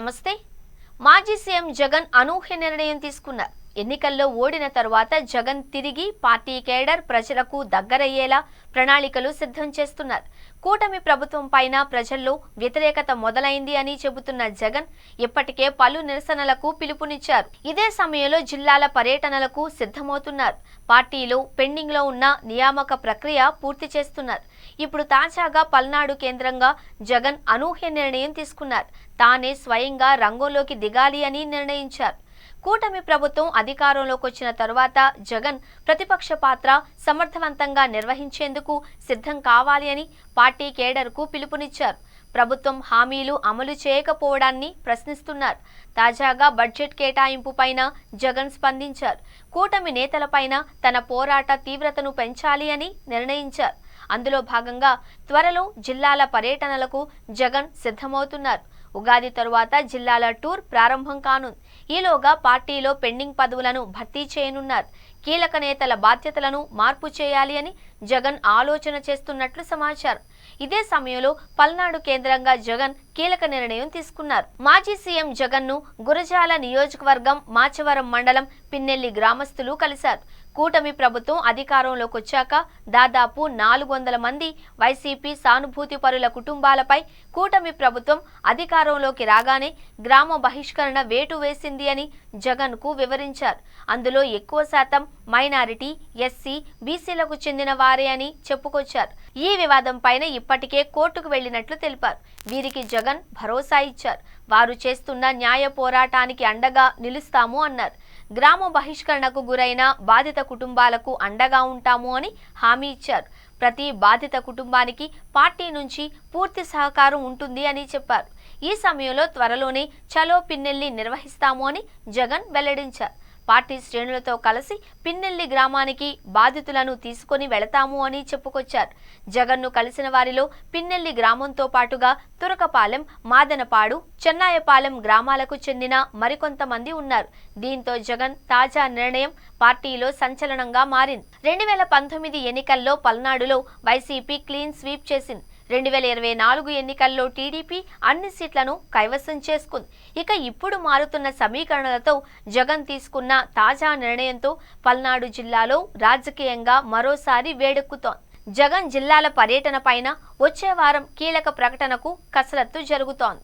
నమస్తే. మాజీ సీఎం జగన్ అనూహ్య నిర్ణయం తీసుకున్నారు. ఎన్నికల్లో ఓడిన తరువాత జగన్ తిరిగి పార్టీ కేడర్ ప్రజలకు దగ్గరయ్యేలా ప్రణాళికలు సిద్ధం చేస్తున్నారు. కూటమి ప్రభుత్వం పైన ప్రజల్లో వ్యతిరేకత మొదలైంది అని చెబుతున్న జగన్ ఇప్పటికే పలు నిరసనలకు పిలుపునిచ్చారు. ఇదే సమయంలో జిల్లాల పర్యటనలకు సిద్ధమవుతున్నారు. పార్టీలో పెండింగ్లో ఉన్న నియామక ప్రక్రియ పూర్తి చేస్తున్నారు. ఇప్పుడు తాజాగా పల్నాడు కేంద్రంగా జగన్ అనూహ్య నిర్ణయం తీసుకున్నారు. తానే స్వయంగా రంగంలోకి దిగాలి అని నిర్ణయించారు. కూటమి ప్రభుత్వం అధికారంలోకి వచ్చిన తరువాత జగన్ ప్రతిపక్ష పాత్ర సమర్థవంతంగా నిర్వహించేందుకు సిద్ధం కావాలి అని పార్టీ కేడర్కు పిలుపునిచ్చారు. ప్రభుత్వం హామీలు అమలు చేయకపోవడాన్ని ప్రశ్నిస్తున్నారు. తాజాగా బడ్జెట్ కేటాయింపు పైన జగన్ స్పందించారు. కూటమి నేతలపైన తన పోరాట తీవ్రతను పెంచాలి అని నిర్ణయించారు. అందులో భాగంగా త్వరలో జిల్లాల పర్యటనలకు జగన్ సిద్ధమవుతున్నారు. ఉగాది తరువాత జిల్లాల టూర్ ప్రారంభం కానుంది. ఈలోగా పార్టీలో పెండింగ్ పదవులను భర్తీ చేయనున్నారు. కీలక నేతల బాధ్యతలను మార్పు చేయాలి అని జగన్ ఆలోచన చేస్తున్నట్లు సమాచారం. ఇదే సమయంలో పల్నాడు కేంద్రంగా జగన్ కీలక నిర్ణయం తీసుకున్నారు. మాజీ సీఎం జగన్ను గురజాల నియోజకవర్గం మాచవరం మండలం పిన్నెల్లి గ్రామస్తులు కలిశారు. కూటమి ప్రభుత్వం అధికారంలోకి వచ్చాక దాదాపు నాలుగు వందల మంది వైసీపీ సానుభూతి పరుల కుటుంబాలపై కూటమి ప్రభుత్వం అధికారంలోకి రాగానే గ్రామ బహిష్కరణ వేటు వేసింది అని జగన్కు వివరించారు. అందులో ఎక్కువ శాతం మైనారిటీ ఎస్సీ బీసీలకు చెందిన వారే అని చెప్పుకొచ్చారు. ఈ వివాదం పైన ఇప్పటికే కోర్టుకు వెళ్ళినట్లు తెలిపారు. వీరికి జగన్ భరోసా ఇచ్చారు. వారు చేస్తున్న న్యాయ పోరాటానికి అండగా నిలుస్తాము అన్నారు. గ్రామ బహిష్కరణకు గురైన బాధిత కుటుంబాలకు అండగా ఉంటాము అని హామీ ఇచ్చారు. ప్రతి బాధిత కుటుంబానికి పార్టీ నుంచి పూర్తి సహకారం ఉంటుంది అని చెప్పారు. ఈ సమయంలో త్వరలోనే చలో పిన్నెల్లి నిర్వహిస్తాము అని జగన్ వెల్లడించారు. పార్టీ శ్రేణులతో కలిసి పిన్నెల్లి గ్రామానికి బాధితులను తీసుకొని వెళతాము అని చెప్పుకొచ్చారు. జగన్ను కలిసిన వారిలో పిన్నెల్లి గ్రామంతో పాటుగా తురకపాలెం మాదనపాడు చెన్నాయపాలెం గ్రామాలకు చెందిన మరికొంతమంది ఉన్నారు. దీంతో జగన్ తాజా నిర్ణయం పార్టీలో సంచలనంగా మారింది. రెండు వేల పంతొమ్మిది ఎన్నికల్లో పల్నాడులో వైసీపీ క్లీన్ స్వీప్ చేసింది. రెండు వేల ఇరవై నాలుగు ఎన్నికల్లో టీడీపీ అన్ని సీట్లను కైవసం చేసుకుంది. ఇక ఇప్పుడు మారుతున్న సమీకరణలతో జగన్ తీసుకున్న తాజా నిర్ణయంతో పల్నాడు జిల్లాలో రాజకీయంగా మరోసారి వేడెక్కుతోంది. జగన్ జిల్లాల పర్యటన పైన వచ్చే వారం కీలక ప్రకటనకు కసరత్తు జరుగుతోంది.